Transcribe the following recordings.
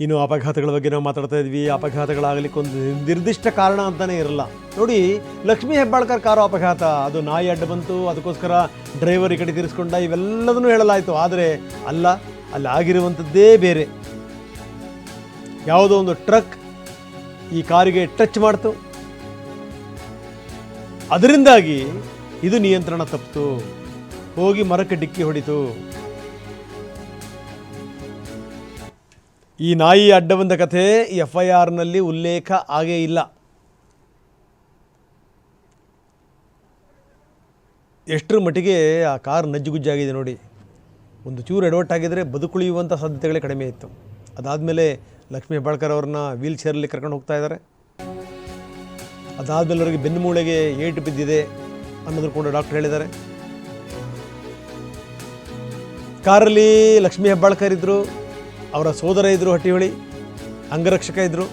ಇನ್ನು ಅಪಘಾತಗಳ ಬಗ್ಗೆ ನಾವು ಮಾತಾಡ್ತಾ ಇದ್ವಿ. ಅಪಘಾತಗಳಾಗಲಿಕ್ಕೆ ಒಂದು ನಿರ್ದಿಷ್ಟ ಕಾರಣ ಅಂತಲೇ ಇರಲ್ಲ. ನೋಡಿ, ಲಕ್ಷ್ಮೀ ಹೆಬ್ಬಾಳ್ಕರ್ ಕಾರು ಅಪಘಾತ. ಅದು ನಾಯಿ ಅಡ್ಡ ಬಂತು. ಅದಕ್ಕೋಸ್ಕರ ಡ್ರೈವರ್ ಈ ಕಡೆ ತೀರಿಸ್ಕೊಂಡ. ಇವೆಲ್ಲದನ್ನು ಹೇಳಲಾಯಿತು. ಆದರೆ ಅಲ್ಲ, ಅಲ್ಲಿ ಆಗಿರುವಂಥದ್ದೇ ಬೇರೆ. ಯಾವುದೋ ಒಂದು ಟ್ರಕ್ ಈ ಕಾರಿಗೆ ಟಚ್ ಮಾಡ್ತು. ಅದರಿಂದಾಗಿ ಇದು ನಿಯಂತ್ರಣ ತಪ್ಪಿತು ಹೋಗಿ ಮರಕ್ಕೆ ಡಿಕ್ಕಿ ಹೊಡಿತು. ಈ ನಾಯಿ ಅಡ್ಡ ಬಂದ ಕಥೆ ಎಫ್ ಐ ಆರ್ನಲ್ಲಿ ಉಲ್ಲೇಖ ಆಗೇ ಇಲ್ಲ. ಎಷ್ಟರ ಮಟ್ಟಿಗೆ ಆ ಕಾರ್ ನಜ್ಜುಗುಜ್ಜಾಗಿದೆ ನೋಡಿ. ಒಂದು ಚೂರು ಎಡವಟ್ಟಾಗಿದ್ದರೆ ಬದುಕುಳಿಯುವಂಥ ಸಾಧ್ಯತೆಗಳೇ ಕಡಿಮೆ ಇತ್ತು. ಅದಾದಮೇಲೆ ಲಕ್ಷ್ಮೀ ಹೆಬ್ಬಾಳ್ಕರ್ ಅವ್ರನ್ನ ವೀಲ್ ಚೇರಲ್ಲಿ ಕರ್ಕೊಂಡು ಹೋಗ್ತಾ ಇದ್ದಾರೆ. ಅದಾದಮೇಲೆ ಅವರಿಗೆ ಬೆನ್ನುಮೂಳೆಗೆ ಏಟು ಬಿದ್ದಿದೆ ಅನ್ನೋದ್ರ ಕೂಡ ಡಾಕ್ಟರ್ ಹೇಳಿದ್ದಾರೆ. ಕಾರಲ್ಲಿ ಲಕ್ಷ್ಮೀ ಹೆಬ್ಬಾಳ್ಕರ್ ಇದ್ದರು ಅವರ ಸೋದರ ಇದ್ದರು ಹಟ್ಟಿಹೊಳಿ, ಅಂಗರಕ್ಷಕ ಇದ್ದರು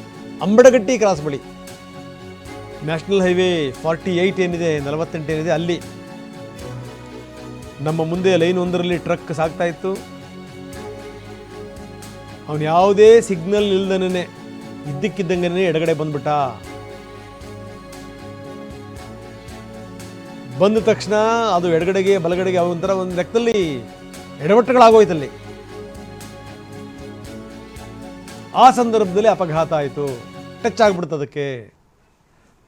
ಅಂಬಡಗಟ್ಟಿ ಕ್ರಾಸ್ ಬಳಿ. ನ್ಯಾಷನಲ್ ಹೈವೇ ಫಾರ್ಟಿ ಏಯ್ಟ್ ಏನಿದೆ, ನಲವತ್ತೆಂಟು ಏನಿದೆ, ಅಲ್ಲಿ. ನಮ್ಮ ಮುಂದೆ ಲೈನ್ ಒಂದರಲ್ಲಿ ಟ್ರಕ್ ಸಾಗ್ತಾ ಇತ್ತು. ಅವನು ಯಾವುದೇ ಸಿಗ್ನಲ್ ಇಲ್ದನೇ ಇದ್ದಕ್ಕಿದ್ದಂಗೆ ಎಡಗಡೆ ಬಂದ್ಬಿಟ್ಟ. ಬಂದ ತಕ್ಷಣ ಅದು ಎಡಗಡೆಗೆ ಬಲಗಡೆಗೆ ಒಂಥರ ಒಂದು ಲೆಕ್ಕದಲ್ಲಿ ಎಡವಟ್ಟುಗಳಾಗೋಯ್ತಲ್ಲಿ. ಆ ಸಂದರ್ಭದಲ್ಲಿ ಅಪಘಾತ ಆಯಿತು. ಟಚ್ ಆಗಿಬಿಡ್ತು ಅದಕ್ಕೆ.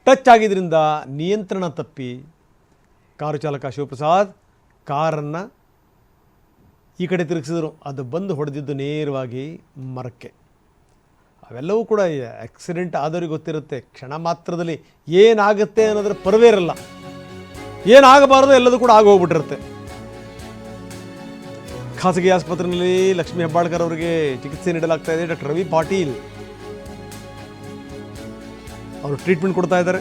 ಟಚ್ ಆಗಿದ್ದರಿಂದ ನಿಯಂತ್ರಣ ತಪ್ಪಿ ಕಾರು ಚಾಲಕ ಶಿವಪ್ರಸಾದ್ ಕಾರನ್ನು ಈ ಕಡೆ ತಿರುಗಿಸಿದ್ರು. ಅದು ಬಂದು ಹೊಡೆದಿದ್ದು ನೇರವಾಗಿ ಮರಕ್ಕೆ. ಅವೆಲ್ಲವೂ ಕೂಡ ಆಕ್ಸಿಡೆಂಟ್ ಆದವ್ರಿಗೆ ಗೊತ್ತಿರುತ್ತೆ. ಕ್ಷಣ ಮಾತ್ರದಲ್ಲಿ ಏನಾಗುತ್ತೆ ಅನ್ನೋದ್ರ ಪರವೇ ಇರಲ್ಲ. ಏನಾಗಬಾರ್ದು ಎಲ್ಲದೂ ಕೂಡ ಆಗೋಗ್ಬಿಟ್ಟಿರುತ್ತೆ. ಖಾಸಗಿ ಆಸ್ಪತ್ರೆಯಲ್ಲಿ ಲಕ್ಷ್ಮೀ ಹೆಬ್ಬಾಳ್ಕರ್ ಅವರಿಗೆ ಚಿಕಿತ್ಸೆ ನೀಡಲಾಗ್ತಾ ಇದೆ. ಡಾಕ್ಟರ್ ರವಿ ಪಾಟೀಲ್ ಅವರು ಟ್ರೀಟ್ಮೆಂಟ್ ಕೊಡ್ತಾ ಇದ್ದಾರೆ.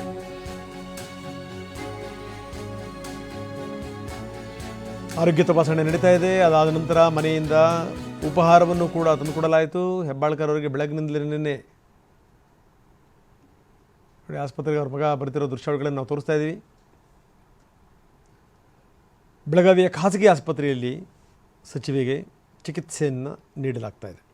ಆರೋಗ್ಯ ತಪಾಸಣೆ ನಡೀತಾ ಇದೆ. ಅದಾದ ನಂತರ ಮನೆಯಿಂದ ಉಪಹಾರವನ್ನು ಕೂಡ ತಂದುಕೊಡಲಾಯಿತು ಹೆಬ್ಬಾಳ್ಕರ್ ಅವರಿಗೆ ಬೆಳಗ್ಗಿನಿಂದಲೇ ನಿನ್ನೆ ಆಸ್ಪತ್ರೆಗೆ ಅವ್ರ ಮಗ ಬರ್ತಿರೋ ದೃಶ್ಯಗಳನ್ನು ನಾವು ತೋರಿಸ್ತಾ ಇದ್ದೀವಿ. ಬೆಳಗಾವಿಯ ಖಾಸಗಿ ಆಸ್ಪತ್ರೆಯಲ್ಲಿ ಸಚಿವೆಗೆ ಚಿಕಿತ್ಸೆಯನ್ನು ನೀಡಲಾಗ್ತಾ ಇದೆ.